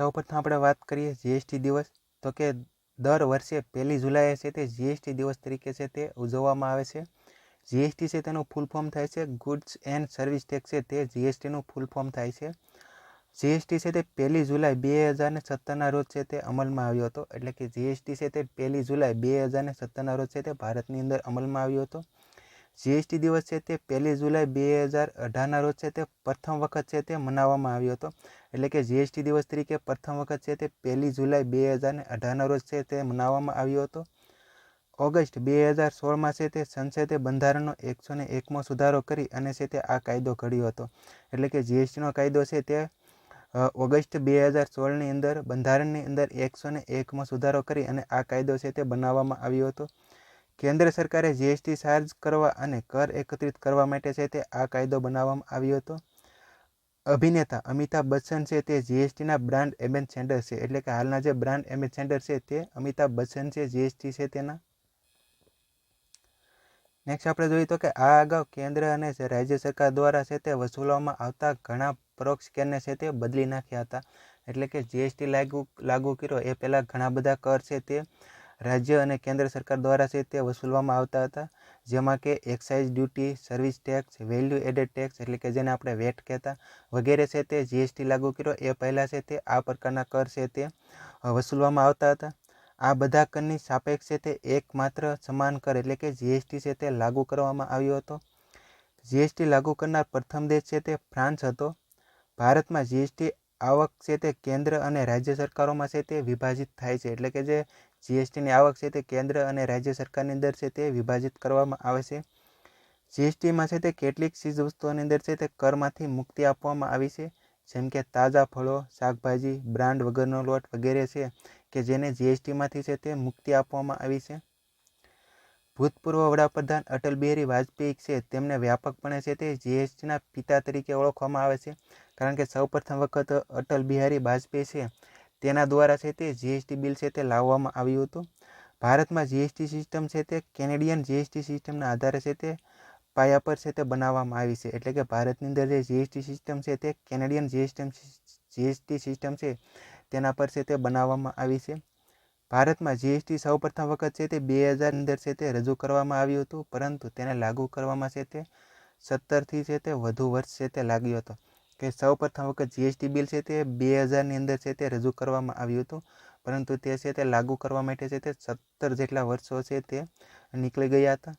સૌપ્રથમ આપણે વાત કરીએ જીએસટી દિવસ. તો કે દર વર્ષે પહેલી જુલાઈએ છે તે જીએસટી દિવસ તરીકે છે તે ઉજવવામાં આવે છે. જીએસટી છે તેનું ફૂલ ફોર્મ થાય છે. ગુડ્સ એન્ડ સર્વિસ ટેક્સ છે તે જીએસટીનું ફૂલ ફોર્મ થાય છે. જીએસટી છે તે પહેલી જુલાઈ બે હજાર ને સત્તરના રોજ છે તે અમલમાં આવ્યો હતો. એટલે કે જીએસટી છે તે પહેલી જુલાઈ બે હજાર ને સત્તરના રોજ છે તે ભારતની અંદર અમલમાં આવ્યો હતો. જીએસટી દિવસ છે તે પહેલી જુલાઈ બે હજાર અઢારના રોજ છે તે પ્રથમ વખત છે તે મનાવવામાં આવ્યો હતો. એટલે કે જીએસટી દિવસ તરીકે પ્રથમ વખત છે તે પહેલી જુલાઈ બે હજાર અઢારના રોજ છે તે મનાવવામાં આવ્યો હતો. ઓગસ્ટ બે હજાર સોળમાં છે તે સંસદે બંધારણનો એકસો ને એકમો સુધારો કરી અને છે તે આ કાયદો ઘડ્યો હતો. એટલે કે જીએસટીનો કાયદો છે તે ઓગસ્ટ બે હજાર સોળની અંદર બંધારણની અંદર એકસો ને એકમાં સુધારો કરી અને આ કાયદો છે તે બનાવવામાં આવ્યો હતો. કેન્દ્ર સરકારે જીએસટી ચાર્જ કરવા અને કર એકત્રિત કરવા માટે છે તે આ કાયદો બનાવવામાં આવ્યો હતો. અભિનેતા અમિતાભ બચ્ચન છે તે જીએસટીના બ્રાન્ડ એમ્બેસેન્ડર છે, એટલે કે હાલના જે બ્રાન્ડ એમ્બેસેન્ડર છે તે અમિતાભ બચ્ચન છે જીએસટી છે તેના. નેક્સ્ટ આપણે જોઈએ તો કે આ અગાઉ કેન્દ્ર અને રાજ્ય સરકાર દ્વારા છે તે વસૂલવામાં આવતા ઘણા પરોક્ષ કરને છે તે બદલી નાખ્યા હતા. એટલે કે જીએસટી લાગુ લાગુ કર્યો. એ પહેલાં ઘણા બધા કર છે તે રાજ્ય અને કેન્દ્ર સરકાર દ્વારા છે તે વસૂલવામાં આવતા હતા. જેમાં કે excise duty service tax value added tax એટલે કે જેને આપણે વેટ કહેતા વગેરે છે તે જીએસટી લાગુ કર્યો. એ પહેલાં છે તે આ પ્રકારના કર છે તે વસૂલવામાં આવતા હતા. આ બધા કરની સાપેક્ષે તે એકમાત્ર સમાન કર એટલે કે જીએસટી છે તે લાગુ કરવામાં આવ્યો હતો. જીએસટી લાગુ કરનાર પ્રથમ દેશ છે તે ફ્રાન્સ હતો. ભારતમાં જીએસટી આવક છે તે કેન્દ્ર અને રાજ્ય સરકારોમાં છે તે વિભાજિત થાય છે. એટલે કે જે જીએસટીની આવક છે તે કેન્દ્ર અને રાજ્ય સરકારની અંદર છે તે વિભાજિત કરવામાં આવે છે. જીએસટીમાં છે તે કેટલીક ચીજ વસ્તુઓની અંદર છે તે કરમાંથી મુક્તિ આપવામાં આવી છે, જેમ કે તાજા ફળો, શાકભાજી, બ્રાન્ડ વગરનો લોટ વગેરે છે કે જેને જીએસટીમાંથી છે તે મુક્તિ આપવામાં આવી છે. ભૂતપૂર્વ વડાપ્રધાન અટલ બિહારી વાજપેયી છે તેમને વ્યાપકપણે છે તે જીએસટીના પિતા તરીકે ઓળખવામાં આવે છે, કારણ કે સૌપ્રથમ વખત અટલ બિહારી વાજપેયી છે તેના દ્વારા છે તે જીએસટી બિલ છે તે લાવવામાં આવ્યું હતું ભારતમાં જીએસટી સિસ્ટમ છે તે કેનેડિયન જીએસટી સિસ્ટમના આધારે છે તે પાયા પર છે તે બનાવવામાં આવી છે એટલે કે ભારતની અંદર જે જીએસટી સિસ્ટમ છે તે કેનેડિયન જીએસટી જીએસટી સિસ્ટમ છે તેના પર છે તે બનાવવામાં આવી છે ભારતમાં જીએસટી સૌપ્રથમ વખત છે તે બે હજાર અંદર છે તે રજૂ કરવામાં આવ્યું હતું પરંતુ તેને લાગુ કરવામાં છે તે સત્તરથી છે તે વધુ વર્ષ છે તે લાગ્યો હતો કે સૌપ્રથમ વખત જીએસટી બિલ છે તે બે હજારની અંદર છે તે રજૂ કરવામાં આવ્યું હતું. પરંતુ તે છે તે લાગુ કરવા માટે છે તે સત્તર જેટલા વર્ષો છે તે નીકળી ગયા હતા.